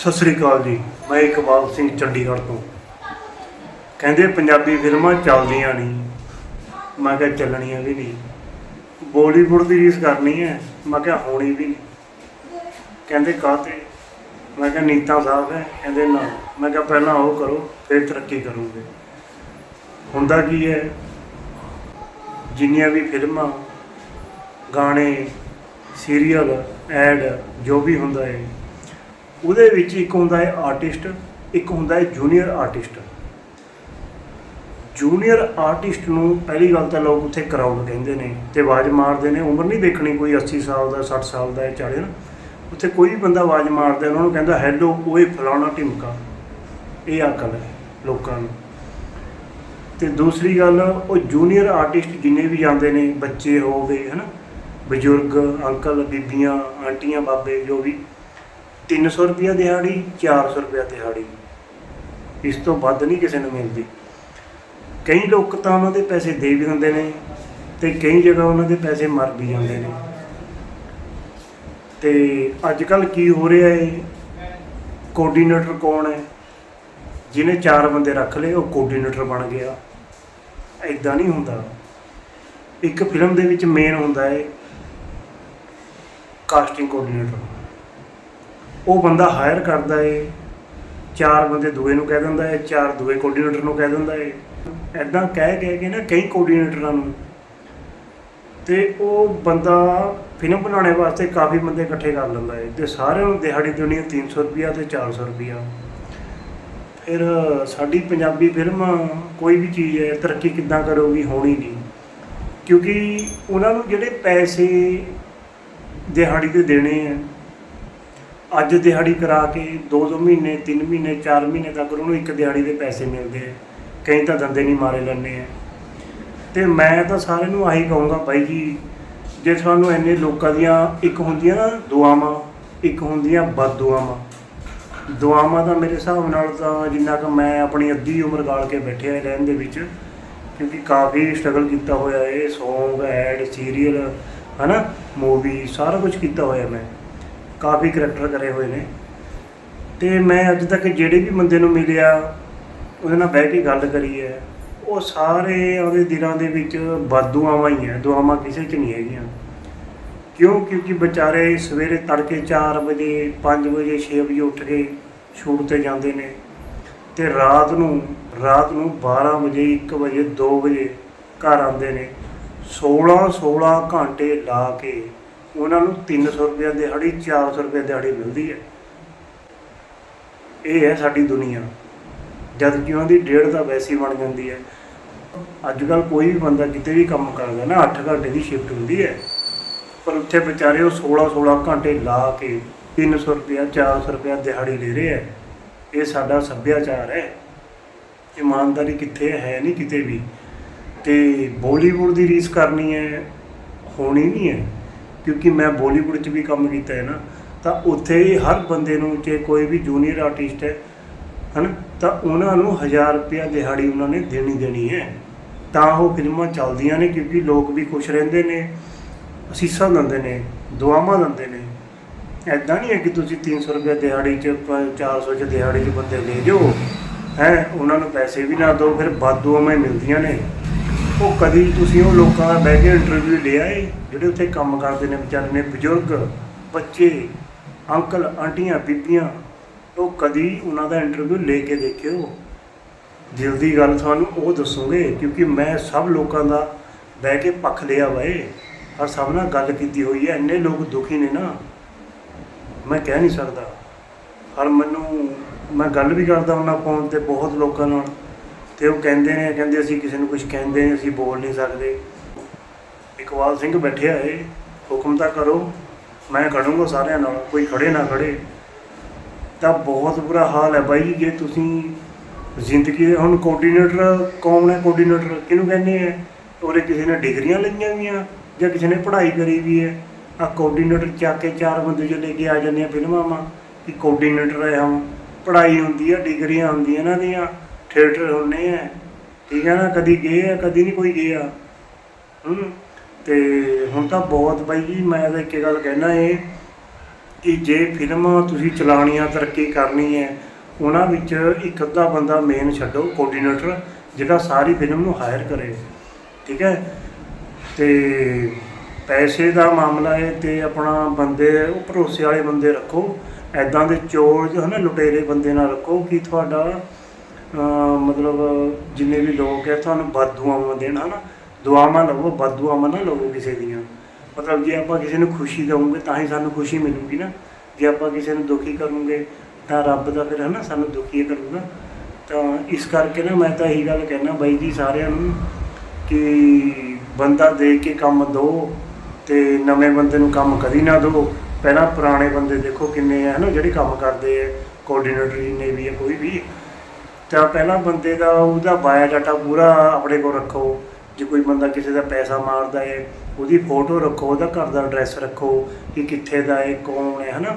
ਸਤਿ ਸ੍ਰੀ ਅਕਾਲ ਜੀ, ਮੈਂ ਇਕਬਾਲ ਸਿੰਘ ਚੰਡੀਗੜ੍ਹ ਤੋਂ। ਕਹਿੰਦੇ ਪੰਜਾਬੀ ਫਿਲਮਾਂ ਚੱਲਦੀਆਂ ਨਹੀਂ। ਮੈਂ ਕਿਹਾ ਚੱਲਣੀਆਂ ਵੀ ਨਹੀਂ। ਬਾਲੀਵੁੱਡ ਦੀ ਰੀਸ ਕਰਨੀ ਹੈ, ਮੈਂ ਕਿਹਾ ਹੋਣੀ ਵੀ ਨਹੀਂ। ਕਹਿੰਦੇ ਕਾਹਤੇ ਮੈਂ ਕਿਹਾ ਨੀਤਾ ਸਾਹਿਬ ਹੈ, ਕਹਿੰਦੇ ਨਾ। ਮੈਂ ਕਿਹਾ ਪਹਿਲਾਂ ਉਹ ਕਰੋ, ਫਿਰ ਤਰੱਕੀ ਕਰੋਗੇ। ਹੁੰਦਾ ਕੀ ਹੈ? ਜਿੰਨੀਆਂ ਵੀ ਫਿਲਮਾਂ, ਗਾਣੇ ਸੀਰੀਅਲ ਐਡ ਜੋ ਵੀ ਹੁੰਦਾ ਹੈ ਉਹਦੇ ਵਿੱਚ ਇੱਕ ਹੁੰਦਾ ਹੈ ਆਰਟਿਸਟ, ਇੱਕ ਹੁੰਦਾ ਹੈ ਜੂਨੀਅਰ ਆਰਟਿਸਟ। ਜੂਨੀਅਰ ਆਰਟਿਸਟ ਨੂੰ ਪਹਿਲੀ ਗੱਲ ਤਾਂ ਲੋਕ ਉੱਥੇ ਕਰਾਊਡ ਕਹਿੰਦੇ ਨੇ ਤੇ ਆਵਾਜ਼ ਮਾਰਦੇ ਨੇ, ਉਮਰ ਨਹੀਂ ਦੇਖਣੀ ਕੋਈ 80 ਸਾਲ ਦਾ 60 ਸਾਲ ਦਾ ਹੈ 40 ਨਾ ਉੱਥੇ ਕੋਈ ਵੀ ਬੰਦਾ ਆਵਾਜ਼ ਮਾਰਦਾ ਉਹਨਾਂ ਨੂੰ ਕਹਿੰਦਾ ਹੈਲੋ ਓਏ ਫਲਾਣਾ ਢਿਮਕਾ। ਇਹ ਅਕਲ ਹੈ ਲੋਕਾਂ ਨੂੰ। ਤੇ ਦੂਸਰੀ ਗੱਲ, ਉਹ ਜੂਨੀਅਰ ਆਰਟਿਸਟ ਜਿੰਨੇ ਵੀ ਜਾਂਦੇ ਨੇ, ਬੱਚੇ ਹੋ ਗਏ ਹਨਾ, ਬਜ਼ੁਰਗ, ਅੰਕਲ, ਬੀਬੀਆਂ, ਆਂਟੀਆਂ, ਬਾਬੇ, ਜੋ ਵੀ 300 ਰੁਪਿਆ ਦਿਹਾੜੀ 400 ਰੁਪਿਆ ਦਿਹਾੜੀ। ਇਸ ਤੋਂ ਵੱਧ ਨਹੀਂ ਕਿਸੇ ਨੂੰ ਮਿਲਦੀ। ਕਈ ਲੋਕ ਤਾਂ ਉਹਨਾਂ ਦੇ ਪੈਸੇ ਦੇ ਵੀ ਦਿੰਦੇ ਨੇ ਤੇ ਕਈ ਜਗ੍ਹਾ ਉਹਨਾਂ ਦੇ ਪੈਸੇ ਮਰ ਵੀ ਜਾਂਦੇ ਨੇ। ਤੇ ਅੱਜ ਕੱਲ ਕੀ ਹੋ ਰਿਹਾ ਹੈ ਕੋਆਰਡੀਨੇਟਰ ਕੌਣ ਹੈ ਜਿਹਨੇ ਚਾਰ ਬੰਦੇ ਰੱਖ ਲਏ, ਉਹ ਕੋਆਰਡੀਨੇਟਰ ਬਣ ਗਿਆ। ਐਦਾਂ ਨਹੀਂ ਹੁੰਦਾ। ਇੱਕ ਫਿਲਮ ਦੇ ਵਿੱਚ ਮੇਨ ਹੁੰਦਾ ਹੈ ਕਾਸਟਿੰਗ ਕੋਆਰਡੀਨੇਟਰ ਉਹ ਬੰਦਾ ਹਾਇਰ ਕਰਦਾ ਏ, ਚਾਰ ਬੰਦੇ ਦੂਏ ਨੂੰ ਕਹਿ ਦਿੰਦਾ ਏ, ਚਾਰ ਦੂਏ ਕੋਆਰਡੀਨੇਟਰ ਨੂੰ ਕਹਿ ਦਿੰਦਾ ਏ। ਐਦਾਂ ਕਹਿ ਕਹਿ ਕੇ ਨਾ ਕਈ ਕੋਆਰਡੀਨੇਟਰਾਂ ਨੂੰ। ਤੇ ਉਹ ਬੰਦਾ ਫਿਲਮ ਬਣਾਉਣੇ ਵਾਸਤੇ ਕਾਫੀ ਬੰਦੇ ਇਕੱਠੇ ਕਰ ਲੈਂਦਾ ਏ। ਤੇ ਸਾਰਿਆਂ ਨੂੰ ਦਿਹਾੜੀ ਦੇਣੀ ਹੈ 300 ਰੁਪਿਆ ਤੇ 400 ਰੁਪਿਆ ਫਿਰ ਸਾਡੀ ਪੰਜਾਬੀ ਫਿਲਮ ਕੋਈ ਵੀ ਚੀਜ਼ ਹੈ, ਤਰੱਕੀ ਕਿੱਦਾਂ ਕਰੋਗੀ, ਹੋਣੀ ਨਹੀਂ। ਕਿਉਂਕਿ ਉਹਨਾਂ ਨੂੰ ਜਿਹੜੇ ਪੈਸੇ ਦਿਹਾੜੀ ਤੇ ਦੇਣੇ ਆ ਅੱਜ ਦਿਹਾੜੀ ਕਰਾ ਕੇ 2-2 ਮਹੀਨੇ 3 ਮਹੀਨੇ 4 ਮਹੀਨੇ ਤੱਕ ਉਹਨੂੰ ਇੱਕ ਦਿਹਾੜੀ ਦੇ ਪੈਸੇ ਮਿਲਦੇ ਆ। ਕਈ ਤਾਂ ਦੰਦੇ ਨਹੀਂ ਮਾਰੇ ਲੈਂਦੇ ਆ। ਤੇ ਮੈਂ ਤਾਂ ਸਾਰਿਆਂ ਨੂੰ ਆਹੀ ਕਹੂੰਗਾ ਬਾਈ ਜੀ, ਜੇ ਤੁਹਾਨੂੰ ਇੰਨੇ ਲੋਕਾਂ ਦੀਆਂ ਇੱਕ ਹੁੰਦੀਆਂ ਨਾ ਦੁਆਵਾਂ, ਇੱਕ ਹੁੰਦੀਆਂ ਬਦ ਦੁਆਵਾਂ ਦੁਆਵਾਂ ਦਾ ਮੇਰੇ ਹਿਸਾਬ ਨਾਲ ਤਾਂ ਜਿੰਨਾ ਕਿ ਮੈਂ ਆਪਣੀ ਅੱਧੀ ਉਮਰ ਗਾਲ ਕੇ ਬੈਠਿਆ ਇਹ ਰਹਿਣ ਦੇ ਵਿੱਚ, ਕਿਉਂਕਿ ਕਾਫੀ ਸਟਰਗਲ ਕੀਤਾ ਹੋਇਆ ਹੈ ਸੌਂਗ ਐਡ ਸੀਰੀਅਲ ਹਨਾ ਮੂਵੀ ਸਾਰਾ ਕੁਝ ਕੀਤਾ ਹੋਇਆ ਮੈਂ। ਕਾਫੀ ਕਰੈਕਟਰ ਕਰੇ ਹੋਏ ਨੇ। ਤੇ ਮੈਂ ਅੱਜ ਤੱਕ ਜਿਹੜੇ ਵੀ ਬੰਦੇ ਨੂੰ ਮਿਲਿਆ, ਉਹਦੇ ਨਾਲ ਬਹਿ ਕੇ ਗੱਲ ਕਰੀ ਹੈ, ਉਹ ਸਾਰੇ ਉਹਦੇ ਦਿਲਾਂ ਦੇ ਵਿੱਚ ਬਾਦੂਆਵਾਂ ਹੀ ਹੈ, ਦੁਆਵਾਂ ਕਿਸੇ 'ਚ ਨਹੀਂ ਹੈਗੀਆਂ। ਕਿਉਂ? ਕਿਉਂਕਿ ਵਿਚਾਰੇ ਸਵੇਰੇ ਤੜਕੇ 4 ਵਜੇ 5 ਵਜੇ 6 ਵਜੇ ਉੱਠ ਕੇ ਸ਼ੂਟ ਤੇ ਜਾਂਦੇ ਨੇ। ਤੇ ਰਾਤ ਨੂੰ ਰਾਤ ਨੂੰ 12 ਵਜੇ 1 ਵਜੇ 2 ਵਜੇ ਘਰ ਆਉਂਦੇ ਨੇ। 16 16 ਘੰਟੇ ਲਾ ਕੇ ਉਹਨਾਂ ਨੂੰ 300 ਰੁਪਏ ਦਿਹਾੜੀ 400 ਰੁਪਏ ਦਿਹਾੜੀ ਮਿਲਦੀ ਹੈ। ਇਹ ਹੈ ਸਾਡੀ ਦੁਨੀਆ। ਜਦ ਕਿ ਉਹਨਾਂ ਦੀ ਡੇਢ ਤਾਂ ਵੈਸੀ ਬਣ ਜਾਂਦੀ ਹੈ। ਅੱਜ ਕੱਲ ਕੋਈ ਵੀ ਬੰਦਾ ਕਿਤੇ ਵੀ ਕੰਮ ਕਰਦਾ ਨਾ 8 ਘੰਟੇ ਦੀ ਸ਼ਿਫਟ ਹੁੰਦੀ ਹੈ। ਪਰ ਉੱਥੇ ਵਿਚਾਰੇ ਉਹ 16 16 ਘੰਟੇ ਲਾ ਕੇ 300 ਰੁਪਇਆ 400 ਰੁਪਇਆ ਦਿਹਾੜੀ ਲੈ ਰਹੇ ਹੈ। ਇਹ ਸਾਡਾ ਸੱਭਿਆਚਾਰ ਹੈ। ਇਮਾਨਦਾਰੀ ਕਿੱਥੇ ਹੈ ਨਹੀਂ ਕਿਤੇ ਵੀ। ਤੇ ਬਾਲੀਵੁੱਡ ਦੀ ਰੀਸ ਕਰਨੀ ਹੈ, ਹੋਣੀ ਨਹੀਂ ਹੈ। ਕਿਉਂਕਿ ਮੈਂ ਬਾਲੀਵੁੱਡ 'ਚ ਵੀ ਕੰਮ ਕੀਤਾ ਹੈ ਨਾ, ਤਾਂ ਉੱਥੇ ਹਰ ਬੰਦੇ ਨੂੰ ਜੇ ਕੋਈ ਵੀ ਜੂਨੀਅਰ ਆਰਟਿਸਟ ਹੈ, ਹਨ, ਤਾਂ ਉਹਨਾਂ ਨੂੰ 1000 ਰੁਪਇਆ ਦਿਹਾੜੀ ਉਹਨਾਂ ਨੇ ਦੇਣੀ ਦੇਣੀ ਹੈ। ਤਾਂ ਉਹ ਫਿਲਮਾਂ ਚੱਲਦੀਆਂ ਨੇ ਕਿਉਂਕਿ ਲੋਕ ਵੀ ਖੁਸ਼ ਰਹਿੰਦੇ ਨੇ, ਅਸੀਸਾਂ ਦਿੰਦੇ ਨੇ, ਦੁਆਵਾਂ ਦਿੰਦੇ ਨੇ। ਐਦਾਂ ਨਹੀਂ ਹੈ ਕਿ ਤੁਸੀਂ 300 ਰੁਪਏ ਦਿਹਾੜੀ 'ਚ ਪ- 400 'ਚ ਦਿਹਾੜੀ 'ਚ ਬੰਦੇ ਲੈ ਜਾਓ, ਹੈ, ਉਹਨਾਂ ਨੂੰ ਪੈਸੇ ਵੀ ਨਾ ਦਿਓ, ਫਿਰ ਬਾਦੂਆਵਾਂ ਹੀ ਮਿਲਦੀਆਂ ਨੇ। ਉਹ ਕਦੀ ਤੁਸੀਂ ਉਹ ਲੋਕਾਂ ਦਾ ਬਹਿ ਕੇ ਇੰਟਰਵਿਊ ਲਿਆ ਏ ਜਿਹੜੇ ਉੱਥੇ ਕੰਮ ਕਰਦੇ ਨੇ ਵਿਚਾਰੇ ਨੇ, ਬਜ਼ੁਰਗ, ਬੱਚੇ ਅੰਕਲ ਆਂਟੀਆਂ, ਬੀਬੀਆਂ, ਉਹ ਕਦੀ ਉਹਨਾਂ ਦਾ ਇੰਟਰਵਿਊ ਲੈ ਕੇ ਦੇਖਿਓ। ਦਿਲ ਦੀ ਗੱਲ ਤੁਹਾਨੂੰ ਉਹ ਦੱਸੋਗੇ, ਕਿਉਂਕਿ ਮੈਂ ਸਭ ਲੋਕਾਂ ਦਾ ਬਹਿ ਕੇ ਪੱਖ ਲਿਆ ਵੇ ਔਰ ਸਭ ਨਾਲ ਗੱਲ ਕੀਤੀ ਹੋਈ ਹੈ, ਇੰਨੇ ਲੋਕ ਦੁਖੀ ਨੇ ਨਾ। ਮੈਂ ਕਹਿ ਨਹੀਂ ਸਕਦਾ। ਪਰ ਮੈਨੂੰ, ਮੈਂ ਗੱਲ ਵੀ ਕਰਦਾ ਉਹਨਾਂ ਫੋਨ ਤੇ ਬਹੁਤ ਲੋਕਾਂ ਨਾਲ। ਤੇ ਉਹ ਕਹਿੰਦੇ ਨੇ, ਕਹਿੰਦੇ ਅਸੀਂ ਕਿਸੇ ਨੂੰ ਕੁਝ ਕਹਿੰਦੇ ਨਹੀਂ, ਅਸੀਂ ਬੋਲ ਨਹੀਂ ਸਕਦੇ। ਇਕਬਾਲ ਸਿੰਘ ਬੈਠਿਆ ਏ ਹੁਕਮ ਤਾਂ ਕਰੋ, ਮੈਂ ਖੜੂੰਗਾ ਸਾਰਿਆਂ ਨਾਲ, ਕੋਈ ਖੜੇ ਨਾ ਖੜੇ। ਤਾਂ ਬਹੁਤ ਬੁਰਾ ਹਾਲ ਹੈ ਬਾਈ, ਜੇ ਤੁਸੀਂ ਜ਼ਿੰਦਗੀ ਦੇ ਹੁਣ ਕੋਆਰਡੀਨੇਟਰ ਕੌਣ ਹੈ ਕੋਆਰਡੀਨੇਟਰ ਕਿਹਨੂੰ ਕਹਿੰਦੇ ਆ? ਉਹਦੇ ਕਿਸੇ ਨੇ ਡਿਗਰੀਆਂ ਲਈਆਂ ਵੀਆਂ ਜਾਂ ਕਿਸੇ ਨੇ ਪੜ੍ਹਾਈ ਕਰੀ ਵੀ ਹੈ। ਆ ਕੋਆਰਡੀਨੇਟਰ ਚੱਕ ਕੇ ਚਾਰ ਬੰਦੇ ਜੋ ਲੈ ਕੇ ਆ ਜਾਂਦੇ ਆ ਫਿਲਮਾਂ ਮਾ ਕਿ ਕੋਆਰਡੀਨੇਟਰ ਹੈ ਹਮ ਪੜ੍ਹਾਈ ਹੁੰਦੀ ਆ, ਡਿਗਰੀਆਂ ਹੁੰਦੀਆਂ ਇਹਨਾਂ ਦੀਆਂ। ਥੀਏਟਰ ਹੁੰਨੇ ਆ। ਠੀਕ ਹੈ ਨਾ, ਕਦੀ ਗਏ ਆ, ਕਦੀ ਨਹੀਂ ਕੋਈ ਗਿਆ। ਹੂੰ, ਤੇ ਹੁਣ ਤਾਂ ਬਹੁਤ ਬਾਈ ਜੀ, ਮੈਂ ਤਾਂ ਇੱਕ ਗੱਲ ਕਹਿਣਾ ਏ ਕਿ ਜੇ ਫਿਲਮ ਤੁਸੀਂ ਚਲਾਉਣੀਆਂ, ਤਰੱਕੀ ਕਰਨੀ ਹੈ ਉਹਨਾਂ ਵਿੱਚ ਇੱਕ ਅੱਧਾ ਬੰਦਾ ਮੇਨ ਛੱਡੋ ਕੋਆਰਡੀਨੇਟਰ ਜਿਹੜਾ ਸਾਰੀ ਫਿਲਮ ਨੂੰ ਹਾਇਰ ਕਰੇ। ਠੀਕ ਹੈ ਤੇ ਪੈਸੇ ਦਾ ਮਾਮਲਾ ਹੈ ਤੇ ਆਪਣਾ ਬੰਦੇ ਉਹ ਭਰੋਸੇ ਵਾਲੇ ਬੰਦੇ ਰੱਖੋ। ਐਦਾਂ ਦੇ ਚੋਰ ਜੋ ਹਨਾ, ਲੁਟੇਰੇ ਬੰਦੇ ਨਾਲ ਰੱਖੋ ਕਿ ਤੁਹਾਡਾ ਮਤਲਬ ਜਿੰਨੇ ਵੀ ਲੋਕ ਹੈ ਤੁਹਾਨੂੰ ਬਦਦੁਆਵਾਂ ਦੇਣ ਨਾ ਦੁਆਵਾਂ ਲਵੋ ਬਦਦੁਆਵਾਂ ਨਾ ਲਵੋ ਕਿਸੇ ਦੀਆਂ। ਮਤਲਬ ਜੇ ਆਪਾਂ ਕਿਸੇ ਨੂੰ ਖੁਸ਼ੀ ਦਵਾਂਗੇ ਤਾਂ ਹੀ ਸਾਨੂੰ ਖੁਸ਼ੀ ਮਿਲੂਗੀ ਨਾ। ਜੇ ਆਪਾਂ ਕਿਸੇ ਨੂੰ ਦੁਖੀ ਕਰੂੰਗੇ, ਤਾਂ ਰੱਬ ਦਾ ਫਿਰ ਹੈ ਨਾ ਸਾਨੂੰ ਦੁਖੀ ਕਰੂਗਾ। ਤਾਂ ਇਸ ਕਰਕੇ ਨਾ ਮੈਂ ਤਾਂ ਇਹੀ ਗੱਲ ਕਹਿਣਾ ਬਾਈ ਜੀ ਸਾਰਿਆਂ ਨੂੰ ਕਿ ਬੰਦਾ ਦੇਖ ਕੇ ਕੰਮ ਦੋ ਤੇ ਨਵੇਂ ਬੰਦੇ ਨੂੰ ਕੰਮ ਕਦੀ ਨਾ ਦਿਓ ਪਹਿਲਾਂ ਪੁਰਾਣੇ ਬੰਦੇ ਦੇਖੋ ਕਿੰਨੇ ਆ, ਹਨਾ, ਜਿਹੜੇ ਕੰਮ ਕਰਦੇ ਆ। ਕੋਆਰਡੀਨੇਟਰ ਜਿੰਨੇ ਵੀ ਆ, ਕੋਈ ਵੀ। ਤਾਂ ਪਹਿਲਾਂ ਬੰਦੇ ਦਾ ਉਹਦਾ ਬਾਇਓ ਡਾਟਾ ਪੂਰਾ ਆਪਣੇ ਕੋਲ ਰੱਖੋ। ਜੇ ਕੋਈ ਬੰਦਾ ਕਿਸੇ ਦਾ ਪੈਸਾ ਮਾਰਦਾ ਏ ਉਹਦੀ ਫੋਟੋ ਰੱਖੋ, ਉਹਦਾ ਘਰ ਦਾ ਐਡਰੈਸ ਰੱਖੋ ਕਿ ਕਿੱਥੇ ਦਾ ਹੈ, ਕੌਣ ਹੈ, ਹਨਾ?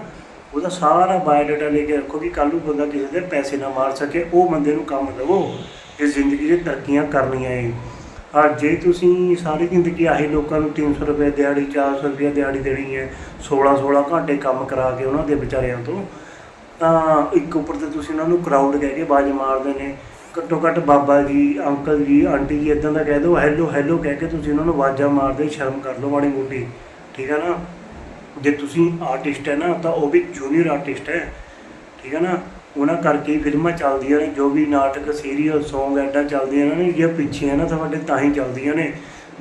ਉਹਦਾ ਸਾਰਾ ਬਾਇਓ ਡਾਟਾ ਲੈ ਕੇ ਰੱਖੋ ਕਿ ਕੱਲ੍ਹ ਨੂੰ ਬੰਦਾ ਕਿਸੇ ਦੇ ਪੈਸੇ ਨਾ ਮਾਰ ਸਕੇ, ਉਹ ਬੰਦੇ ਨੂੰ ਕੰਮ ਦੇਵੋ। ਇਹ ਜ਼ਿੰਦਗੀ 'ਚ ਤਰੱਕੀਆਂ ਕਰਨੀਆਂ ਏ। ਆ ਜੇ ਤੁਸੀਂ ਸਾਰੀ ਜ਼ਿੰਦਗੀ ਆਹੀ ਲੋਕਾਂ ਨੂੰ 300 ਰੁਪਏ ਦਿਹਾੜੀ 400 ਰੁਪਏ ਦਿਹਾੜੀ ਦੇਣੀ ਹੈ 16 16 ਘੰਟੇ ਕੰਮ ਕਰਾ ਕੇ ਉਹਨਾਂ ਦੇ ਵਿਚਾਰਿਆਂ ਤੋਂ ਤਾਂ ਇੱਕ ਉੱਪਰ ਤੇ ਤੁਸੀਂ ਉਹਨਾਂ ਨੂੰ ਕਰਾਊਡ ਕਹਿ ਕੇ ਬਾਜ ਮਾਰਦੇ ਨੇ। ਘੱਟੋ ਘੱਟ ਬਾਬਾ ਜੀ, ਅੰਕਲ ਜੀ, ਆਂਟੀ ਜੀ ਇਦਾਂ ਦਾ ਕਹਿ ਦਿਓ ਹੈਲੋ ਹੈਲੋ ਕਹਿ ਕੇ ਤੁਸੀਂ ਉਹਨਾਂ ਨੂੰ ਆਵਾਜ਼ਾਂ ਮਾਰਦੇ, ਸ਼ਰਮ ਕਰ ਲਓ ਮਾੜੀ ਮੋਟੀ। ਠੀਕ ਹੈ ਨਾ? ਜੇ ਤੁਸੀਂ ਆਰਟਿਸਟ ਹੈ ਨਾ, ਤਾਂ ਉਹ ਵੀ ਜੂਨੀਅਰ ਆਰਟਿਸਟ ਹੈ। ਠੀਕ ਹੈ ਨਾ? ਉਹਨਾਂ ਕਰਕੇ ਫਿਲਮਾਂ ਚੱਲਦੀਆਂ ਨੇ, ਜੋ ਵੀ ਨਾਟਕ ਸੀਰੀਅਲ Song, ਐਡਾਂ ਚੱਲਦੀਆਂ ਨੇ ਜੇ ਪਿੱਛੇ ਹੈ ਨਾ ਤੁਹਾਡੇ ਤਾਂ ਹੀ ਚੱਲਦੀਆਂ ਨੇ।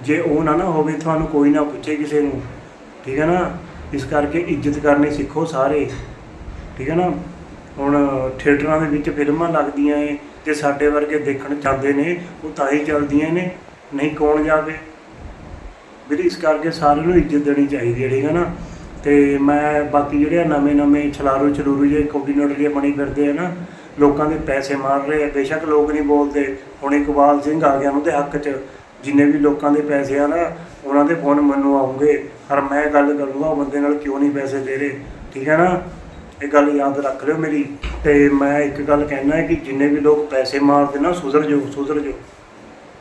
ਜੇ ਉਹ ਨਾ ਨਾ ਹੋਵੇ, ਤੁਹਾਨੂੰ ਕੋਈ ਨਾ ਪੁੱਛੇ ਕਿਸੇ ਨੂੰ। ਠੀਕ ਹੈ ਨਾ? ਇਸ ਕਰਕੇ ਇੱਜ਼ਤ ਕਰਨੀ ਸਿੱਖੋ ਸਾਰੇ। ਠੀਕ ਹੈ ਨਾ? ਹੁਣ ਥੀਏਟਰਾਂ ਦੇ ਵਿੱਚ ਫਿਲਮਾਂ ਲੱਗਦੀਆਂ ਏ ਤੇ ਸਾਡੇ ਵਰਗੇ ਦੇਖਣ ਜਾਂਦੇ ਨੇ, ਉਹ ਤਾਂ ਹੀ ਚੱਲਦੀਆਂ ਨੇ, ਨਹੀਂ ਕੌਣ ਜਾਵੇ? ਵੀਰੇ, ਇਸ ਕਰਕੇ ਸਾਰਿਆਂ ਨੂੰ ਇੱਜ਼ਤ ਦੇਣੀ ਚਾਹੀਦੀ ਹੈ, ਠੀਕ ਹੈ ਨਾ? ਤੇ ਮੈਂ ਬਾਕੀ ਜਿਹੜੇ ਆ ਨਵੇਂ ਨਵੇਂ ਛਲਾਰੂ ਚਲੂਰੂ ਜੇ ਕੋਆਰਡੀਨੇਟਰ ਜੇ ਬਣੀ ਫਿਰਦੇ ਆ ਨਾ, ਲੋਕਾਂ ਦੇ ਪੈਸੇ ਮਾਰ ਰਹੇ ਆ, ਬੇਸ਼ੱਕ ਲੋਕ ਨਹੀਂ ਬੋਲਦੇ। ਹੁਣ ਇਕਬਾਲ ਸਿੰਘ ਆ ਗਿਆ ਉਹਦੇ ਹੱਕ 'ਚ, ਜਿੰਨੇ ਵੀ ਲੋਕਾਂ ਦੇ ਪੈਸੇ ਆ ਨਾ, ਉਹਨਾਂ ਦੇ ਫੋਨ ਮੈਨੂੰ ਆਉਂਗੇ। ਪਰ ਮੈਂ ਗੱਲ ਕਰੂੰਗਾ, ਉਹ ਬੰਦੇ ਨਾਲ ਕਿਉਂ ਨਹੀਂ ਪੈਸੇ ਦੇ ਰਹੇ? ਠੀਕ ਹੈ ਨਾ? ਇਹ ਗੱਲ ਯਾਦ ਰੱਖ ਲਿਓ ਮੇਰੀ, ਤੇ ਮੈਂ ਇੱਕ ਗੱਲ ਕਹਿਣਾ ਹੈ ਕਿ ਜਿੰਨੇ ਵੀ ਲੋਕ ਪੈਸੇ ਮਾਰਦੇ ਨਾ, ਸੁਧਰ ਜਾਓ ਸੁਧਰ ਜਾਓ।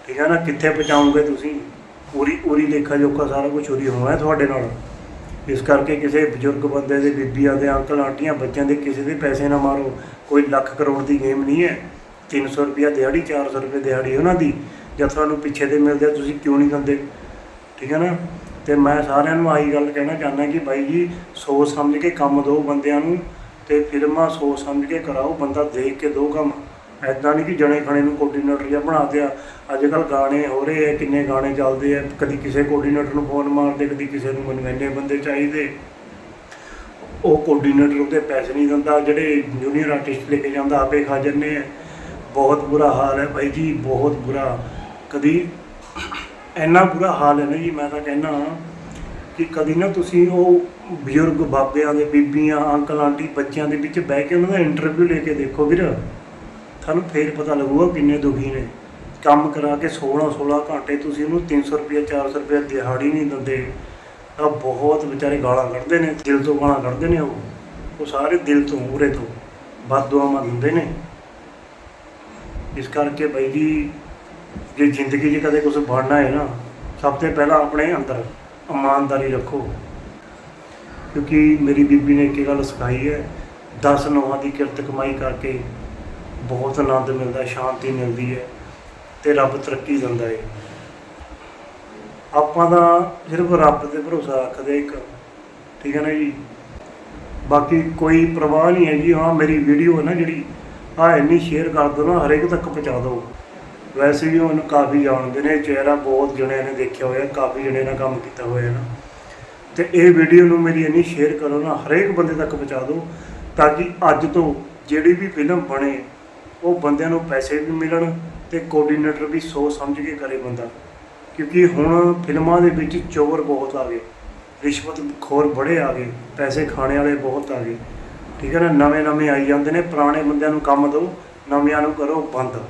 ਠੀਕ ਹੈ ਨਾ, ਕਿੱਥੇ ਪਹੁੰਚਾਉਂਗੇ ਤੁਸੀਂ? ਪੂਰੀ ਪੂਰੀ ਲੇਖਾ ਜੋਖਾ ਸਾਰਾ ਕੁਝ ਚੋਰੀ ਹੋਣਾ ਤੁਹਾਡੇ ਨਾਲ। ਇਸ ਕਰਕੇ ਕਿਸੇ ਬਜ਼ੁਰਗ ਬੰਦੇ ਦੇ ਬੀਬੀਆਂ ਦੇ, ਅੰਕਲ, ਆਂਟੀਆਂ, ਬੱਚਿਆਂ ਦੇ ਕਿਸੇ ਦੇ ਪੈਸੇ ਨਾ ਮਾਰੋ। ਕੋਈ ਲੱਖ ਕਰੋੜ ਦੀ ਗੇਮ ਨਹੀਂ ਹੈ। 300 ਰੁਪਿਆ ਦਿਹਾੜੀ 400 ਰੁਪਏ ਦਿਹਾੜੀ ਉਹਨਾਂ ਦੀ ਜਦ ਤੁਹਾਨੂੰ ਪਿੱਛੇ ਦੇ ਮਿਲਦੇ ਤੁਸੀਂ ਕਿਉਂ ਨਹੀਂ ਦਿੰਦੇ? ਠੀਕ ਹੈ ਨਾ? ਤੇ ਮੈਂ ਸਾਰਿਆਂ ਨੂੰ ਆਹੀ ਗੱਲ ਕਹਿਣਾ ਚਾਹੁੰਦਾ ਕਿ ਬਾਈ ਜੀ, ਸੋਚ ਸਮਝ ਕੇ ਕੰਮ ਦਿਓ ਬੰਦਿਆਂ ਨੂੰ ਤੇ ਫਿਲਮਾਂ ਸੋਚ ਸਮਝ ਕੇ ਕਰਾਓ, ਬੰਦਾ ਦੇਖ ਕੇ ਦੋ ਕੰਮ। ਐਦਾਂ ਨਹੀਂ ਕਿ ਜਣੇ ਖਣੇ ਨੂੰ ਕੋਆਰਡੀਨੇਟਰ ਜਿਹਾ ਬਣਾ ਦਿਆ। ਅੱਜ ਕੱਲ ਗਾਣੇ ਹੋ ਰਹੇ ਆ, ਕਿੰਨੇ ਗਾਣੇ ਚੱਲਦੇ ਆ, ਕਦੀ ਕਿਸੇ ਕੋਆਰਡੀਨੇਟਰ ਨੂੰ ਫੋਨ ਮਾਰਦੇ, ਕਦੀ ਕਿਸੇ ਨੂੰ ਮੈਨੂੰ ਇੰਨੇ ਬੰਦੇ ਚਾਹੀਦੇ। ਉਹ ਕੋਆਰਡੀਨੇਟਰ ਉਹਦੇ ਪੈਸੇ ਨਹੀਂ ਦਿੰਦਾ, ਜਿਹੜੇ ਜੂਨੀਅਰ ਆਰਟਿਸਟ ਲੈ ਕੇ ਜਾਂਦਾ, ਆਪੇ ਖਾ ਜੰਨੇ ਆ। ਬਹੁਤ ਬੁਰਾ ਹਾਲ ਹੈ ਬਾਈ ਜੀ, ਬਹੁਤ ਬੁਰਾ। ਕਦੀ ਇੰਨਾ ਬੁਰਾ ਹਾਲ ਹੈ ਨਾ ਜੀ, ਮੈਂ ਤਾਂ ਕਹਿੰਦਾ ਕਿ ਕਦੀ ਨਾ ਤੁਸੀਂ ਉਹ ਬਜ਼ੁਰਗ ਬਾਬਿਆਂ ਦੇ, ਬੀਬੀਆਂ, ਅੰਕਲ, ਆਂਟੀ, ਬੱਚਿਆਂ ਦੇ ਵਿੱਚ ਬਹਿ ਕੇ ਉਹਨਾਂ ਦਾ ਇੰਟਰਵਿਊ ਲੈ ਕੇ ਦੇਖੋ ਵੀਰ। ਤੁਹਾਨੂੰ ਫੇਰ ਪਤਾ ਲੱਗੂਗਾ ਕਿੰਨੇ ਦੁਖੀ ਨੇ। ਕੰਮ ਕਰਾ ਕੇ 16 16 ਘੰਟੇ ਤੁਸੀਂ ਉਹਨੂੰ 300 ਰੁਪਏ 400 ਰੁਪਏ ਦਿਹਾੜੀ ਨਹੀਂ ਦਿੰਦੇ। ਤਾਂ ਬਹੁਤ ਵਿਚਾਰੇ ਗਾਲਾਂ ਕੱਢਦੇ ਨੇ, ਦਿਲ ਤੋਂ ਗਾਲਾਂ ਕੱਢਦੇ ਨੇ ਉਹ। ਉਹ ਸਾਰੇ ਦਿਲ ਤੋਂ ਉਰੇ ਤੋਂ। ਬਦਦੁਆਵਾਂ ਦਿੰਦੇ ਨੇ। ਇਸ ਕਰਕੇ ਬਾਈ ਜੀ ਜੇ ਜ਼ਿੰਦਗੀ 'ਚ ਕਦੇ ਕੁਝ ਬਣਨਾ ਹੈ ਨਾ, ਸਭ ਤੋਂ ਪਹਿਲਾਂ ਆਪਣੇ ਅੰਦਰ ਇਮਾਨਦਾਰੀ ਰੱਖੋ। ਕਿਉਂਕਿ ਮੇਰੀ ਬੀਬੀ ਨੇ ਇੱਕ ਗੱਲ ਸਿਖਾਈ ਹੈ 10 ਨੌਹਾਂ ਦੀ ਕਿਰਤ ਕਮਾਈ ਕਰਕੇ ਬਹੁਤ ਆਨੰਦ ਮਿਲਦਾ, ਸ਼ਾਂਤੀ ਮਿਲਦੀ ਹੈ ਤੇ ਰੱਬ ਤਰੱਕੀ ਦਿੰਦਾ ਹੈ। ਆਪਾਂ ਤਾਂ ਸਿਰਫ ਰੱਬ ਤੇ ਭਰੋਸਾ ਰੱਖਦੇ ਇੱਕ, ਠੀਕ ਹੈ ਨਾ ਜੀ? ਬਾਕੀ ਕੋਈ ਪਰਵਾਹ ਨਹੀਂ ਹੈ ਜੀ, ਹਾਂ ਮੇਰੀ ਵੀਡੀਓ ਹੈ ਨਾ ਜਿਹੜੀ ਆ ਇੰਨੀ ਸ਼ੇਅਰ ਕਰ ਦਿਓ ਨਾ, ਹਰੇਕ ਤੱਕ ਪਹੁੰਚਾ ਦਿਓ। ਵੈਸੇ ਵੀ ਉਹਨੂੰ ਕਾਫੀ ਜਾਣਦੇ ਨੇ, ਚਿਹਰਾ ਬਹੁਤ ਜਣਿਆਂ ਨੇ ਦੇਖਿਆ ਹੋਇਆ, ਕਾਫੀ ਜਣਿਆਂ ਨਾਲ ਕੰਮ ਕੀਤਾ ਹੋਇਆ ਨਾ। ਤੇ ਇਹ ਵੀਡੀਓ ਨੂੰ ਮੇਰੀ ਇੰਨੀ ਸ਼ੇਅਰ ਕਰੋ ਨਾ, ਹਰੇਕ ਬੰਦੇ ਤੱਕ ਪਹੁੰਚਾ ਦਿਓ, ਤਾਂ ਕਿ ਅੱਜ ਤੋਂ ਜਿਹੜੀ ਵੀ ਫਿਲਮ ਬਣੇ, ਉਹ ਬੰਦਿਆਂ ਨੂੰ ਪੈਸੇ ਵੀ ਮਿਲਣ ਤੇ ਕੋਆਰਡੀਨੇਟਰ ਵੀ ਸੋਚ ਸਮਝ ਕੇ ਕਰੇ ਬੰਦਾ। ਕਿਉਂਕਿ ਹੁਣ ਫਿਲਮਾਂ ਦੇ ਵਿੱਚ ਚੋਰ ਬਹੁਤ ਆ ਗਏ, ਰਿਸ਼ਵਤ ਖੋਰ ਬੜੇ ਆ ਗਏ, ਪੈਸੇ ਖਾਣੇ ਵਾਲੇ ਬਹੁਤ ਆ ਗਏ। ਠੀਕ ਹੈ ਨਾ ਨਵੇਂ ਨਵੇਂ ਆਈ ਜਾਂਦੇ ਨੇ, ਪੁਰਾਣੇ ਬੰਦਿਆਂ ਨੂੰ ਕੰਮ ਦਿਓ, ਨਵਿਆਂ ਨੂੰ ਕਰੋ, ਬੰਦ।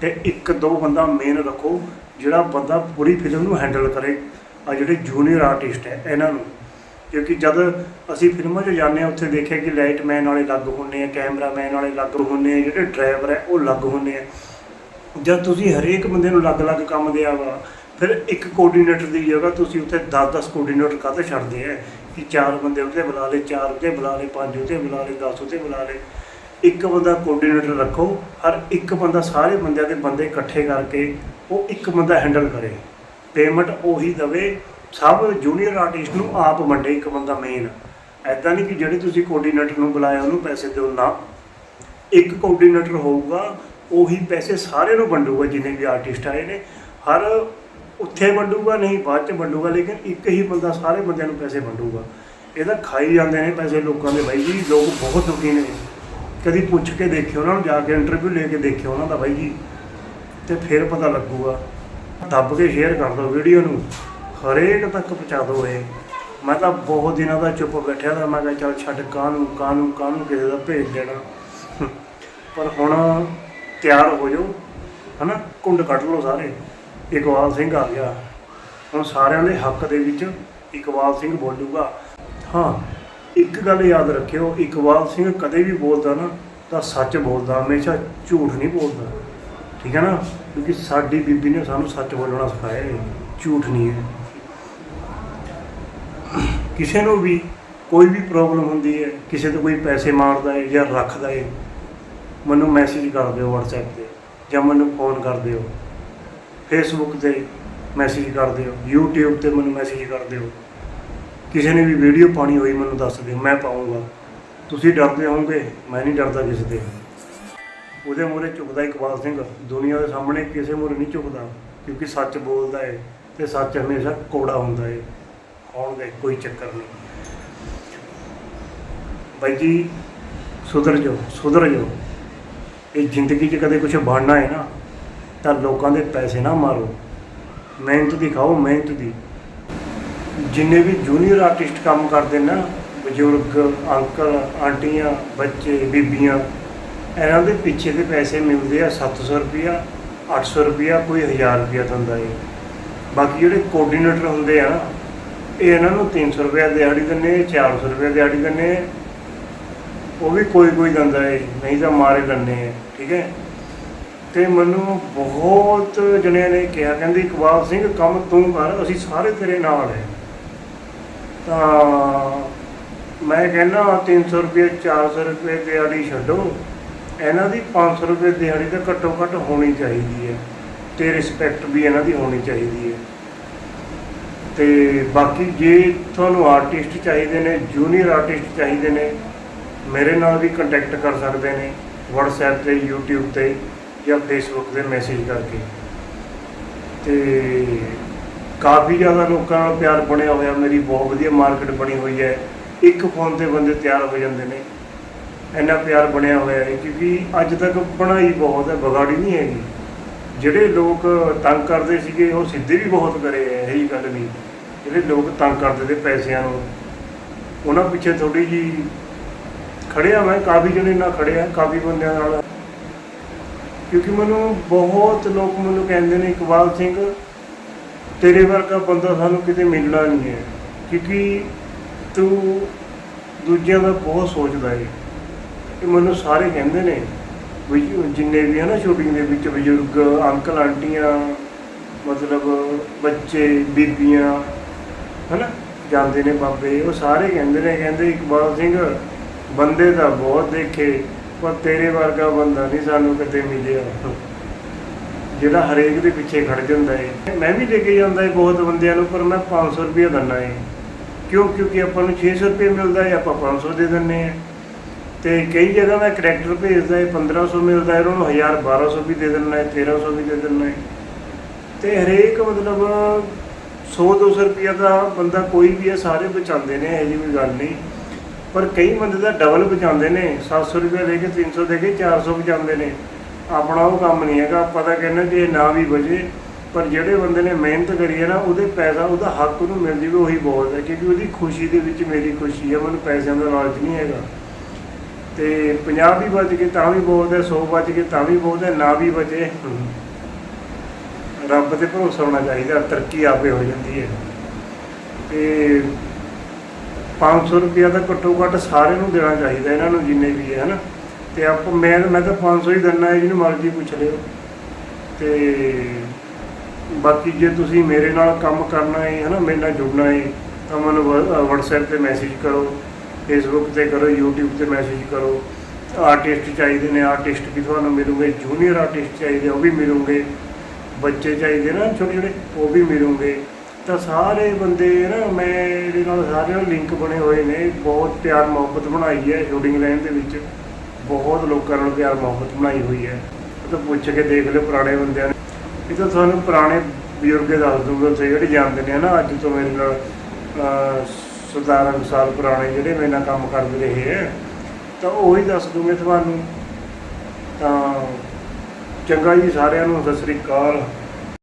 ਤੇ ਇੱਕ ਦੋ ਬੰਦਾ ਮੇਨ ਰੱਖੋ, ਜਿਹੜਾ ਬੰਦਾ ਪੂਰੀ ਫਿਲਮ ਨੂੰ ਹੈਂਡਲ ਕਰੇ। ਆ ਜਿਹੜੇ ਜੂਨੀਅਰ ਆਰਟਿਸਟ ਹੈ, ਇਹਨਾਂ ਨੂੰ। ਕਿਉਂਕਿ ਜਦ ਅਸੀਂ ਫਿਲਮਾਂ 'ਚ ਜਾਂਦੇ ਹਾਂ, ਉੱਥੇ ਦੇਖਿਆ ਕਿ ਲਾਈਟਮੈਨ ਵਾਲੇ ਲੱਗ ਹੁੰਦੇ ਆ ਕੈਮਰਾਮੈਨ ਵਾਲੇ ਲੱਗ ਹੁੰਦੇ ਆ, ਜਿਹੜੇ ਡਰਾਈਵਰ ਹੈ, ਉਹ ਲੱਗ ਹੁੰਦੇ ਆ। ਜਦ ਤੁਸੀਂ ਹਰੇਕ ਬੰਦੇ ਨੂੰ ਅਲੱਗ-ਅਲੱਗ ਕੰਮ ਦਿਆ ਵਾ, ਫਿਰ ਇੱਕ ਕੋਆਰਡੀਨੇਟਰ ਦੀ ਜਗ੍ਹਾ ਤੁਸੀਂ ਉੱਥੇ 10-10 ਕੋਆਰਡੀਨੇਟਰ ਕਾਹਤੇ ਛੱਡਦੇ ਆ? ਕਿ ਚਾਰ ਬੰਦੇ ਉਹਦੇ ਬੁਲਾ ਲਏ, ਚਾਰ ਉਹਦੇ ਬੁਲਾ ਲਏ, ਪੰਜ ਉਹਦੇ ਬੁਲਾ ਲਏ 10 ਉਹਦੇ ਬੁਲਾ ਲਏ। ਇੱਕ ਬੰਦਾ ਕੋਆਰਡੀਨੇਟਰ ਰੱਖੋ, ਹਰ ਇੱਕ ਬੰਦਾ ਸਾਰੇ ਬੰਦਿਆਂ ਦੇ ਬੰਦੇ ਇਕੱਠੇ ਕਰਕੇ ਉਹ ਇੱਕ ਬੰਦਾ ਹੈਂਡਲ ਕਰੇ। ਪੇਮੈਂਟ ਉਹੀ ਦਵੇ, ਸਭ ਜੂਨੀਅਰ ਆਰਟਿਸਟ ਨੂੰ ਆਪ ਵੰਡੇ ਇੱਕ ਬੰਦਾ ਮੇਨ ਐਦਾਂ ਨਹੀਂ ਕਿ ਜਿਹੜੇ ਤੁਸੀਂ ਕੋਆਰਡੀਨੇਟਰ ਨੂੰ ਬੁਲਾਇਆ, ਉਹਨੂੰ ਪੈਸੇ ਦਿਓ ਨਾ। ਇੱਕ ਕੋਆਰਡੀਨੇਟਰ ਹੋਊਗਾ, ਉਹੀ ਪੈਸੇ ਸਾਰਿਆਂ ਨੂੰ ਵੰਡੂਗਾ, ਜਿੰਨੇ ਵੀ ਆਰਟਿਸਟ ਆਏ ਨੇ। ਹਰ ਉੱਥੇ ਵੰਡੂਗਾ, ਨਹੀਂ ਬਾਅਦ ਚ ਵੰਡੂਗਾ, ਲੇਕਿਨ ਇੱਕ ਹੀ ਬੰਦਾ ਸਾਰੇ ਬੰਦਿਆਂ ਨੂੰ ਪੈਸੇ ਵੰਡੂਗਾ। ਇਹ ਤਾਂ ਖਾਈ ਜਾਂਦੇ ਨੇ ਪੈਸੇ ਲੋਕਾਂ ਦੇ ਬਾਈ ਜੀ, ਲੋਕ ਬਹੁਤ ਦੁਖੀ ਨੇ। ਕਦੀ ਪੁੱਛ ਕੇ ਦੇਖਿਓ ਉਹਨਾਂ ਨੂੰ, ਜਾ ਕੇ ਇੰਟਰਵਿਊ ਲੈ ਕੇ ਦੇਖਿਓ ਉਹਨਾਂ ਦਾ ਬਾਈ ਜੀ, ਤੇ ਫਿਰ ਪਤਾ ਲੱਗੂਗਾ। ਦੱਬ ਕੇ ਸ਼ੇਅਰ ਕਰ ਦਿਓ ਵੀਡੀਓ ਨੂੰ, ਹਰੇਕ ਤੱਕ ਪਹੁੰਚਾ ਦਿਓ ਇਹ। ਮੈਂ ਤਾਂ ਬਹੁਤ ਦਿਨਾਂ ਦਾ ਚੁੱਪ ਬੈਠਿਆ ਤਾਂ ਮੈਂ ਕਿਹਾ ਚੱਲ ਛੱਡ, ਕਾਹਨੂੰ ਕਾਹਨੂੰ ਕਾਹਨੂੰ ਕਿਸੇ ਦਾ ਭੇਜ ਦੇਣਾ। ਪਰ ਹੁਣ ਤਿਆਰ ਹੋ ਜਾਓ, ਹਨਾ? ਕੁੰਡ ਕੱਢ ਲਓ ਸਾਰੇ। ਇਕਬਾਲ ਸਿੰਘ ਆ ਗਿਆ। ਹੁਣ ਸਾਰਿਆਂ ਦੇ ਹੱਕ ਦੇ ਵਿੱਚ ਇਕਬਾਲ ਸਿੰਘ ਬੋਲੂਗਾ। ਹਾਂ ਇੱਕ ਗੱਲ ਯਾਦ ਰੱਖਿਓ, ਇਕਬਾਲ ਸਿੰਘ ਕਦੇ ਵੀ ਬੋਲਦਾ ਨਾ, ਤਾਂ ਸੱਚ ਬੋਲਦਾ, ਹਮੇਸ਼ਾ ਝੂਠ ਨਹੀਂ ਬੋਲਦਾ। ਠੀਕ ਹੈ ਨਾ? ਕਿਉਂਕਿ ਸਾਡੀ ਬੀਬੀ ਨੇ ਸਾਨੂੰ ਸੱਚ ਬੋਲਣਾ ਸਿਖਾਇਆ ਹੈ ਝੂਠ ਨਹੀਂ ਹੈ। ਕਿਸੇ ਨੂੰ ਵੀ ਕੋਈ ਵੀ ਪ੍ਰੋਬਲਮ ਹੁੰਦੀ ਹੈ, ਕਿਸੇ ਤੋਂ ਕੋਈ ਪੈਸੇ ਮੰਗਦਾ ਹੈ ਜਾਂ ਰੱਖਦਾ ਹੈ, ਮੈਨੂੰ ਮੈਸੇਜ ਕਰ ਦਿਓ WhatsApp ਤੇ ਜਾਂ ਮੈਨੂੰ ਫੋਨ ਕਰ ਦਿਓ। Facebook ਤੇ ਮੈਸੇਜ ਕਰ ਦਿਓ। YouTube ਤੇ ਮੈਨੂੰ ਮੈਸੇਜ ਕਰ ਦਿਓ। ਕਿਸੇ ਨੇ ਵੀ ਵੀਡੀਓ ਪਾਣੀ ਹੋਈ ਮੈਨੂੰ ਦੱਸ ਦਿਓ, ਮੈਂ ਪਾਉਂਗਾ ਤੁਸੀਂ ਡਰਦੇ ਹੋਵੋਗੇ, ਮੈਂ ਨਹੀਂ ਡਰਦਾ ਕਿਸੇ ਦੇ ਉਹਦੇ ਮੂਹਰੇ ਝੁਕਦਾ ਇਕਬਾਲ ਸਿੰਘ। ਦੁਨੀਆ ਦੇ ਸਾਹਮਣੇ ਕਿਸੇ ਮੂਹਰੇ ਨਹੀਂ ਝੁਕਦਾ, ਕਿਉਂਕਿ ਸੱਚ ਬੋਲਦਾ ਹੈ ਤੇ ਸੱਚ ਹਮੇਸ਼ਾ ਕੋੜਾ ਹੁੰਦਾ ਹੈ ਆਉਣਗੇ ਕੋਈ ਚੱਕਰ ਨਹੀਂ। ਬਾਈ ਜੀ, ਸੁਧਰ ਜਾਓ ਸੁਧਰ ਜਾਓ। ਇਹ ਜ਼ਿੰਦਗੀ 'ਚ ਕਦੇ ਕੁਝ ਬਣਨਾ ਹੈ ਨਾ, ਤਾਂ ਲੋਕਾਂ ਦੇ ਪੈਸੇ ਨਾ ਮਾਰੋ। ਮਿਹਨਤ ਦੀ ਖਾਓ, ਮਿਹਨਤ ਦੀ। ਜਿੰਨੇ ਵੀ ਜੂਨੀਅਰ ਆਰਟਿਸਟ ਕੰਮ ਕਰਦੇ ਨਾ, ਬਜ਼ੁਰਗ ਅੰਕਲ ਆਂਟੀਆਂ, ਬੱਚੇ, ਬੀਬੀਆਂ, ਇਹਨਾਂ ਦੇ ਪਿੱਛੇ ਦੇ ਪੈਸੇ ਮਿਲਦੇ ਆ 700 ਰੁਪਿਆ 800 ਰੁਪਿਆ ਕੋਈ 1000 ਰੁਪਿਆ ਦਿੰਦਾ ਏ। ਬਾਕੀ ਜਿਹੜੇ ਕੋਆਰਡੀਨੇਟਰ ਹੁੰਦੇ ਆ ਨਾ, ਇਹ ਇਹਨਾਂ ਨੂੰ 300 ਰੁਪਿਆ ਦਿਹਾੜੀ ਦਿੰਦੇ 400 ਰੁਪਿਆ ਦਿਹਾੜੀ ਦਿੰਦੇ ਉਹ ਵੀ ਕੋਈ ਕੋਈ ਦਿੰਦਾ ਏ, ਨਹੀਂ ਤਾਂ ਮਾਰੇ ਦਿੰਦੇ ਆ, ਠੀਕ ਹੈ। ਤੇ ਮੈਨੂੰ ਬਹੁਤ ਜਣਿਆਂ ਨੇ ਕਿਹਾ, ਕਹਿੰਦੇ ਇਕਬਾਲ ਸਿੰਘ, ਕੰਮ ਤੂੰ ਕਰ, ਅਸੀਂ ਸਾਰੇ ਤੇਰੇ ਨਾਲ ਹੈ ਤਾਂ ਮੈਂ ਕਹਿੰਦਾ 300 ਰੁਪਏ 400 ਰੁਪਏ ਦਿਹਾੜੀ ਛੱਡੋ। ਇਹਨਾਂ ਦੀ 500 ਰੁਪਏ ਦਿਹਾੜੀ ਤਾਂ ਘੱਟੋ ਘੱਟ ਹੋਣੀ ਚਾਹੀਦੀ ਹੈ ਤੇ ਰਿਸਪੈਕਟ ਵੀ ਇਹਨਾਂ ਦੀ ਹੋਣੀ ਚਾਹੀਦੀ ਹੈ। ਤੇ ਬਾਕੀ ਜੇ ਤੁਹਾਨੂੰ ਆਰਟਿਸਟ ਚਾਹੀਦੇ ਨੇ ਜੂਨੀਅਰ ਆਰਟਿਸਟ ਚਾਹੀਦੇ ਨੇ, ਮੇਰੇ ਨਾਲ ਵੀ ਕੰਟੈਕਟ ਕਰ ਸਕਦੇ ਨੇ WhatsApp ਤੇ, YouTube ਤੇ ਜਾਂ Facebook ਤੇ ਮੈਸੇਜ ਕਰਕੇ। ਤੇ ਕਾਫੀ ਜ਼ਿਆਦਾ ਲੋਕਾਂ ਨਾਲ ਪਿਆਰ ਬਣਿਆ ਹੋਇਆ, ਮੇਰੀ ਬਹੁਤ ਵਧੀਆ ਮਾਰਕੀਟ ਬਣੀ ਹੋਈ ਹੈ। ਇੱਕ ਫੋਨ ਤੇ ਬੰਦੇ ਤਿਆਰ ਹੋ ਜਾਂਦੇ ਨੇ। ਇੰਨਾ ਪਿਆਰ ਬਣਿਆ ਹੋਇਆ ਹੈ ਕਿਉਂਕਿ ਅੱਜ ਤੱਕ ਬਣਾਈ ਬਹੁਤ ਹੈ, ਵਿਗਾੜੀ ਨਹੀਂ ਹੈਗੀ। ਜਿਹੜੇ ਲੋਕ ਤੰਗ ਕਰਦੇ ਸੀਗੇ, ਉਹ ਸਿੱਧੇ ਵੀ ਬਹੁਤ ਕਰੇ ਹੈ, ਇਹੀ ਗੱਲ ਨਹੀਂ। ਜਿਹੜੇ ਲੋਕ ਤੰਗ ਕਰਦੇ ਤੇ ਪੈਸਿਆਂ ਨੂੰ, ਉਹਨਾਂ ਪਿੱਛੇ ਥੋੜੀ ਜੀ ਖੜਿਆ ਮੈਂ ਕਾਫੀ ਜਣੇ ਨਾਲ ਖੜਿਆ ਕਾਫੀ ਬੰਦਿਆਂ ਨਾਲ। ਕਿਉਂਕਿ ਮੈਨੂੰ ਬਹੁਤ ਲੋਕ ਮੈਨੂੰ ਕਹਿੰਦੇ ਨੇ, ਇਕਬਾਲ ਸਿੰਘ ਤੇਰੇ ਵਰਗਾ ਬੰਦਾ ਸਾਨੂੰ ਕਿਤੇ ਮਿਲਣਾ ਨਹੀਂ ਹੈ, ਕਿਉਂਕਿ ਤੂੰ ਦੂਜਿਆਂ ਦਾ ਬਹੁਤ ਸੋਚਦਾ ਏ। ਕਿ ਮੈਨੂੰ ਸਾਰੇ ਕਹਿੰਦੇ ਨੇ ਵੀ ਜਿੰਨੇ ਵੀ ਹੈ ਨਾ ਸ਼ੂਟਿੰਗ ਦੇ ਵਿੱਚ ਬਜ਼ੁਰਗ ਅੰਕਲ ਆਂਟੀਆਂ ਮਤਲਬ ਬੱਚੇ, ਬੀਬੀਆਂ ਹਨਾ ਜਾਂਦੇ ਨੇ ਬਾਬੇ, ਉਹ ਸਾਰੇ ਕਹਿੰਦੇ ਨੇ, ਕਹਿੰਦੇ ਇਕਬਾਲ ਸਿੰਘ ਬੰਦੇ ਤਾਂ ਬਹੁਤ ਦੇਖੇ, ਪਰ ਤੇਰੇ ਵਰਗਾ ਬੰਦਾ ਨਹੀਂ ਸਾਨੂੰ ਕਿਤੇ ਮਿਲਿਆ। ਜਿਹੜਾ ਹਰੇਕ ਦੇ ਪਿੱਛੇ ਖੜ ਜਾਂਦਾ ਏ। ਮੈਂ ਵੀ ਲੈ ਕੇ ਜਾਂਦਾ ਏ ਬਹੁਤ ਬੰਦਿਆਂ ਨੂੰ, ਪਰ ਮੈਂ 500 ਰੁਪਏ ਦਿੰਦਾ ਏ। ਕਿਉਂ? ਕਿਉਂਕਿ ਆਪਾਂ ਨੂੰ 600 ਰੁਪਏ ਮਿਲਦਾ ਏ, ਆਪਾਂ 500 ਦੇ ਦਿੰਨੇ ਆ ਤੇ ਕਈ ਜਗ੍ਹਾ ਮੈਂ ਕਰੈਕਟਰ ਭੇਜਦਾ ਏ 1500 ਮਿਲਦਾ ਏ, ਉਹਨਾਂ ਨੂੰ 1000 1200 ਵੀ ਦੇ ਦਿੰਦਾ ਏ 1300 ਵੀ ਦੇ ਦਿੰਦਾ ਏ। ਤੇ ਹਰੇਕ ਮਤਲਬ 100 200 ਰੁਪਿਆ ਦਾ ਬੰਦਾ ਕੋਈ ਵੀ ਹੈ ਸਾਰੇ ਬਚਾਉਂਦੇ ਨੇ, ਇਹ ਜਿਹੀ ਕੋਈ ਗੱਲ ਨਹੀਂ। ਪਰ ਕਈ ਬੰਦੇ ਦਾ ਡਬਲ ਬਚਾਉਂਦੇ ਨੇ 700 ਰੁਪਏ ਦੇ ਕੇ 300 ਦੇ ਕੇ 400 ਬਚਾਉਂਦੇ ਨੇ। ਆਪਣਾ ਉਹ ਕੰਮ ਨਹੀਂ ਹੈਗਾ, ਆਪਾਂ ਤਾਂ ਕਹਿੰਦੇ ਜੇ ਨਾ ਵੀ ਬਚੇ, ਪਰ ਜਿਹੜੇ ਬੰਦੇ ਨੇ ਮਿਹਨਤ ਕਰੀ ਹੈ ਨਾ, ਉਹਦੇ ਪੈਸਾ, ਉਹਦਾ ਹੱਕ ਉਹਨੂੰ ਮਿਲ ਜਾਵੇ ਉਹੀ ਬਹੁਤ ਹੈ, ਕਿਉਂਕਿ ਉਹਦੀ ਖੁਸ਼ੀ ਦੇ ਵਿੱਚ ਮੇਰੀ ਖੁਸ਼ੀ ਹੈ, ਮੈਨੂੰ ਪੈਸਿਆਂ ਦਾ ਲਾਲਚ ਨਹੀਂ ਹੈਗਾ। ਤੇ 50 ਵੀ ਬਚ ਗਏ, ਤਾਂ ਵੀ ਬਹੁਤ ਹੈ 100 ਬਚ ਗਏ, ਤਾਂ ਵੀ ਬਹੁਤ ਹੈ, ਨਾ ਵੀ ਬਚੇ। ਰੱਬ ਤੇ ਭਰੋਸਾ ਹੋਣਾ ਚਾਹੀਦਾ, ਤਰੱਕੀ ਆਪੇ ਹੋ ਜਾਂਦੀ ਹੈ। ਤੇ 500 ਰੁਪਇਆ ਤਾਂ ਘੱਟੋ ਘੱਟ ਸਾਰਿਆਂ ਨੂੰ ਦੇਣਾ ਚਾਹੀਦਾ, ਇਹਨਾਂ ਨੂੰ ਜਿੰਨੇ ਵੀ ਹੈ, ਹਨਾ। ਤੇ ਆਪ ਮੈਂ ਮੈਂ ਤਾਂ 500 ਹੀ ਦਿੰਨਾ ਹੈ, ਜਿਹਨੂੰ ਮਰਜ਼ੀ ਪੁੱਛ ਲਿਓ। ਤੇ ਬਾਕੀ ਜੇ ਤੁਸੀਂ ਮੇਰੇ ਨਾਲ ਕੰਮ ਕਰਨਾ ਹੈ, ਹਨਾ, ਮੇਰੇ ਨਾਲ ਜੁੜਨਾ ਹੈ, ਤਾਂ ਮੈਨੂੰ WhatsApp ਤੇ ਮੈਸੇਜ ਕਰੋ, Facebook ਤੇ ਕਰੋ, YouTube ਤੇ ਮੈਸੇਜ ਕਰੋ। ਆਰਟਿਸਟ ਚਾਹੀਦੇ ਨੇ ਆਰਟਿਸਟ ਵੀ ਤੁਹਾਨੂੰ ਮਿਲੂਗੇ ਜੂਨੀਅਰ ਆਰਟਿਸਟ ਚਾਹੀਦੇ ਉਹ ਵੀ ਮਿਲੂਗੇ। ਬੱਚੇ ਚਾਹੀਦੇ ਨਾ, ਛੋਟੇ ਛੋਟੇ, ਉਹ ਵੀ ਮਿਲੂਗੇ। ਤਾਂ ਸਾਰੇ ਬੰਦੇ ਨਾ ਮੇਰੇ ਨਾਲ ਸਾਰਿਆਂ ਨਾਲ ਲਿੰਕ ਬਣੇ ਹੋਏ ਨੇ, ਬਹੁਤ ਪਿਆਰ ਮੁਹੱਬਤ ਬਣਾਈ ਹੈ ਸ਼ੂਟਿੰਗ ਲਾਈਨ ਦੇ ਵਿੱਚ। ਬਹੁਤ ਲੋਕਾਂ ਨਾਲ ਪਿਆਰ ਮੁਹੱਬਤ ਬਣਾਈ ਹੋਈ ਹੈ। ਉਹ ਤਾਂ ਪੁੱਛ ਕੇ ਦੇਖ ਲਿਓ ਪੁਰਾਣੇ ਬੰਦਿਆਂ ਨੇ। ਇਹ ਤਾਂ ਤੁਹਾਨੂੰ ਪੁਰਾਣੇ ਬਜ਼ੁਰਗ ਦੱਸ ਦੂੰਗੇ ਉੱਥੇ ਜਿਹੜੇ ਜਾਣਦੇ ਨੇ ਨਾ ਅੱਜ ਤੋਂ ਮੇਰੇ ਨਾਲ ਅਹ, 17 ਕੁ ਸਾਲ ਪੁਰਾਣੇ ਜਿਹੜੇ ਮੇਰੇ ਨਾਲ ਕੰਮ ਕਰਦੇ ਰਹੇ ਹੈ ਤਾਂ ਉਹੀ ਦੱਸ ਦੂੰਗੇ ਤੁਹਾਨੂੰ। ਤਾਂ ਚੰਗਾ ਜੀ ਸਾਰਿਆਂ ਨੂੰ ਸਤਿ ਸ੍ਰੀ ਅਕਾਲ।